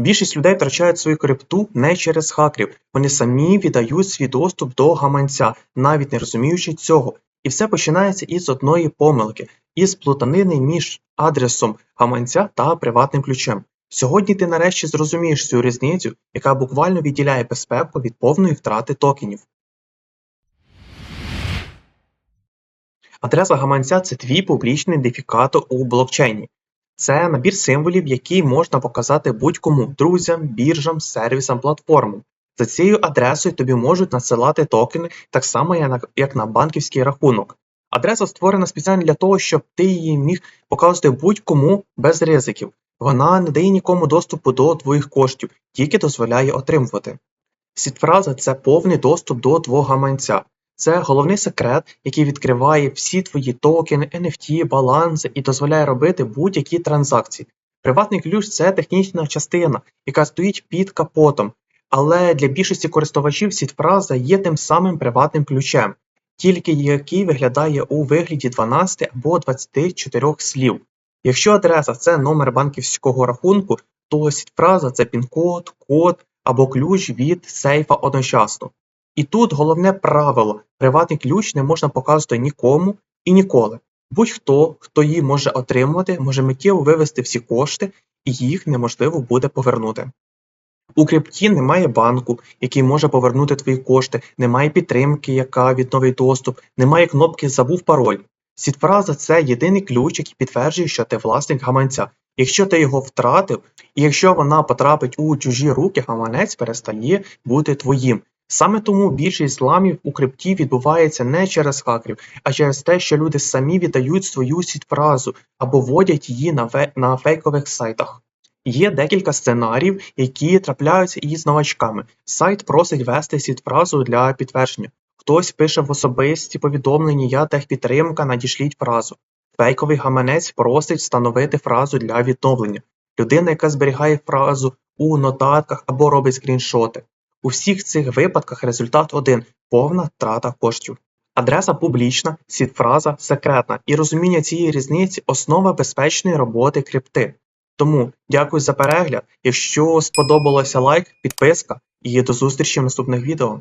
Більшість людей втрачають свою крипту не через хакерів, вони самі віддають свій доступ до гаманця, навіть не розуміючи цього. І все починається із одної помилки, із плутанини між адресом гаманця та приватним ключем. Сьогодні ти нарешті зрозумієш цю різницю, яка буквально відділяє безпеку від повної втрати токенів. Адреса гаманця це твій публічний ідентифікатор у блокчейні. Це набір символів, який можна показати будь-кому друзям, біржам, сервісам, платформам. За цією адресою тобі можуть надсилати токени так само, як на банківський рахунок. Адреса створена спеціально для того, щоб ти її міг показувати будь-кому без ризиків. Вона не дає нікому доступу до твоїх коштів, тільки дозволяє отримувати. Сітфраза це повний доступ до твого гаманця. Це головний секрет, який відкриває всі твої токени, NFT, баланси і дозволяє робити будь-які транзакції. Приватний ключ це технічна частина, яка стоїть під капотом, але для більшості користувачів сітфраза є тим самим приватним ключем, тільки який виглядає у вигляді 12 або 24 слів. Якщо адреса це номер банківського рахунку, то сітфраза це пін-код, код або ключ від сейфа одночасно. І тут головне правило: приватний ключ не можна показувати нікому і ніколи. Будь-хто, хто її може отримувати, може миттєво вивести всі кошти, і їх неможливо буде повернути. У крипті немає банку, який може повернути твої кошти, немає підтримки, яка відновить доступ, немає кнопки Забув пароль. Сітфраза це єдиний ключ, який підтверджує, що ти власник гаманця. Якщо ти його втратив, і якщо вона потрапить у чужі руки, гаманець перестає бути твоїм. Саме тому більшість зламів у крипті відбувається не через хакерів, а через те, що люди самі віддають свою сітфразу або вводять її на, ве- на фейкових сайтах. Є декілька сценаріїв, які трапляються із новачками. Сайт просить ввести сітфразу для підтвердження. Хтось пише в особисті повідомлення «Я техпідтримка, надішліть фразу». Фейковий гаманець просить встановити фразу для відновлення. Людина, яка зберігає фразу у нотатках або робить скріншоти. У всіх цих випадках результат один – повна втрата коштів. Адреса публічна, сітфраза секретна, і розуміння цієї різниці – основа безпечної роботи крипти. Тому дякую за перегляд. Якщо сподобалося лайк, підписка і до зустрічі в наступних відео.